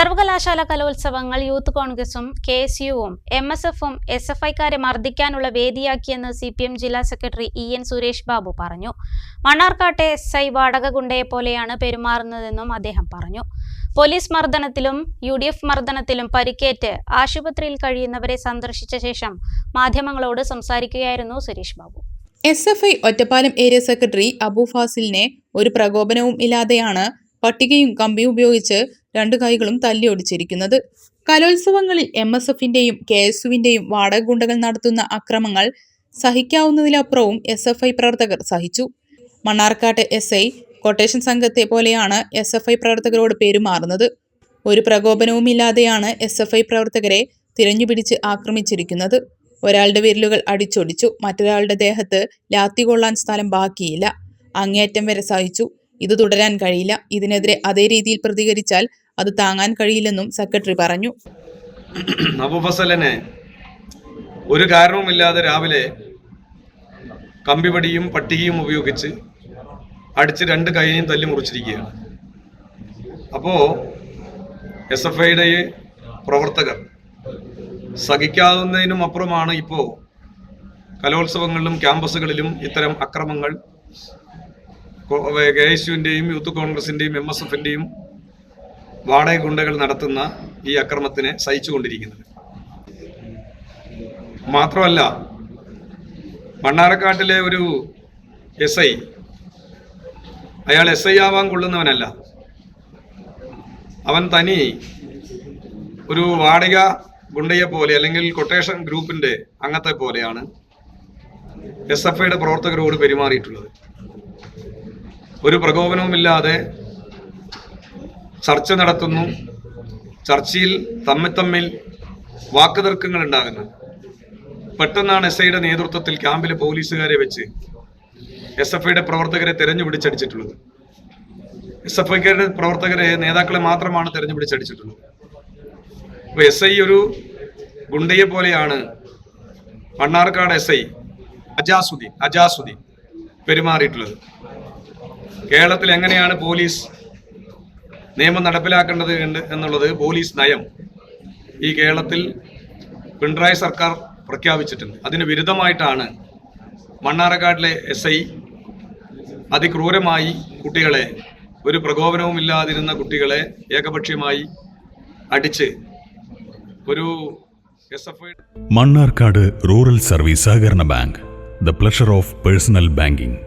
സർവകലാശാല കലോത്സവങ്ങൾ യൂത്ത് കോൺഗ്രസും കെ എസ് യുവും എം എസ് എഫും എസ് എഫ് ഐക്കാരെ മർദ്ദിക്കാനുള്ള വേദിയാക്കിയെന്ന് സി പി എം ജില്ലാ secretary E N Suresh Babu പറഞ്ഞു. മണ്ണാർക്കാട്ടെ എസ് ഐ വാടക ഗുണ്ടയെ പോലെയാണ് പെരുമാറുന്നതെന്നും അദ്ദേഹം പറഞ്ഞു. പോലീസ് മർദ്ദനത്തിലും യു ഡി എഫ് മർദ്ദനത്തിലും പരിക്കേറ്റ് ആശുപത്രിയിൽ കഴിയുന്നവരെ സന്ദർശിച്ച ശേഷം മാധ്യമങ്ങളോട് സംസാരിക്കുകയായിരുന്നു Suresh Babu. S F I Ottapalam area secretary Abu ഫാസിലിനെ ഒരു പ്രകോപനവും ഇല്ലാതെയാണ് പട്ടികയും കമ്പിയും ഉപയോഗിച്ച് രണ്ടു കൈകളും തല്ലി ഒടിച്ചിരിക്കുന്നത്. കലോത്സവങ്ങളിൽ എം എസ് എഫിന്റെയും കെ എസ് യുവിന്റെയും വാടക ഗുണ്ടകൾ നടത്തുന്ന അക്രമങ്ങൾ സഹിക്കാവുന്നതിലപ്പുറവും എസ് എഫ് ഐ പ്രവർത്തകർ സഹിച്ചു. മണ്ണാർക്കാട്ട് എസ് ഐ കൊട്ടേഷൻ സംഘത്തെ പോലെയാണ് എസ് എഫ് ഐ പ്രവർത്തകരോട് പെരുമാറുന്നത് ഒരു പ്രകോപനവുമില്ലാതെയാണ് എസ് എഫ് ഐ പ്രവർത്തകരെ തിരഞ്ഞുപിടിച്ച് ആക്രമിച്ചിരിക്കുന്നത്. ഒരാളുടെ വിരലുകൾ അടിച്ചൊടിച്ചു. മറ്റൊരാളുടെ ദേഹത്ത് ലാത്തി കൊള്ളാൻ സ്ഥലം ബാക്കിയില്ല. അങ്ങേയറ്റം വരെ സഹിച്ചു. ഇത് തുടരാൻ കഴിയില്ല. ഇതിനെതിരെ അതേ രീതിയിൽ പ്രതികരിച്ചാൽ അത് താങ്ങാൻ കഴിയില്ലെന്നും സെക്രട്ടറി പറഞ്ഞു. ഒരു കാരണവുമില്ലാതെ രാവിലെ കമ്പിപടിയും പട്ടികയും ഉപയോഗിച്ച് അടിച്ച് രണ്ട് കൈയും തല്ലി മുറിച്ചിരിക്കുകയാണ്. അപ്പോൾ എസ് എഫ് ഐയുടെ പ്രവർത്തകർ സഹിക്കാവുന്നതിനും അപ്പുറമാണ് ഇപ്പോൾ കലോത്സവങ്ങളിലും ക്യാമ്പസുകളിലും ഇത്തരം അക്രമങ്ങൾ കെ എസ് യുവിന്റെയും യൂത്ത് കോൺഗ്രസിന്റെയും എം എസ് എഫിന്റെയും വാടക ഗുണ്ടകൾ നടത്തുന്ന ഈ അക്രമത്തിനെ സഹിച്ചുകൊണ്ടിരിക്കുന്നത്. മാത്രമല്ല മണ്ണാറക്കാട്ടിലെ ഒരു എസ് ഐ അയാൾ എസ് ഐ ആവാൻ കൊള്ളുന്നവനല്ല. അവൻ തനി ഒരു വാടക ഗുണ്ടയെ പോലെ അല്ലെങ്കിൽ കൊട്ടേഷൻ ഗ്രൂപ്പിന്റെ അംഗത്തെ പോലെയാണ് എസ് എഫ് ഐയുടെ പ്രവർത്തകരോട് പെരുമാറിയിട്ടുള്ളത്. ഒരു പ്രകോപനവുമില്ലാതെ ചർച്ച നടത്തുന്നു. ചർച്ചയിൽ തമ്മിൽ തമ്മിൽ വാക്കുതർക്കങ്ങൾ ഉണ്ടാകുന്നു പെട്ടെന്നാണ് എസ് ഐയുടെ നേതൃത്വത്തിൽ ക്യാമ്പിലെ പോലീസുകാരെ വെച്ച് എസ് എഫ് ഐയുടെ പ്രവർത്തകരെ തെരഞ്ഞു പിടിച്ചടിച്ചിട്ടുള്ളത് എസ് എഫ് ഐക്കാരുടെ പ്രവർത്തകരെ നേതാക്കളെ മാത്രമാണ് തെരഞ്ഞു പിടിച്ചടിച്ചിട്ടുള്ളത് അപ്പൊ എസ് ഐ ഒരു ഗുണ്ടയെ പോലെയാണ് മണ്ണാർക്കാട് എസ് ഐ അജാസുദ്ദീൻ അജാസുദ്ദീൻ പെരുമാറിയിട്ടുള്ളത്. കേരളത്തിൽ എങ്ങനെയാണ് പോലീസ് നിയമം നടപ്പിലാക്കേണ്ടത് എന്നുള്ളത് പോലീസ് നയം ഈ കേരളത്തിൽ പിണറായി സർക്കാർ പ്രഖ്യാപിച്ചിട്ടുണ്ട്. അതിന് വിരുദ്ധമായിട്ടാണ് മണ്ണാറക്കാട്ടിലെ എസ് ഐ അതിക്രൂരമായി കുട്ടികളെ ഒരു പ്രകോപനവും ഇല്ലാതിരുന്ന കുട്ടികളെ ഏകപക്ഷീയമായി അടിച്ച് ഒരു മണ്ണാർക്കാട് റൂറൽ സർവീസ് സഹകരണ bank the pleasure of personal banking.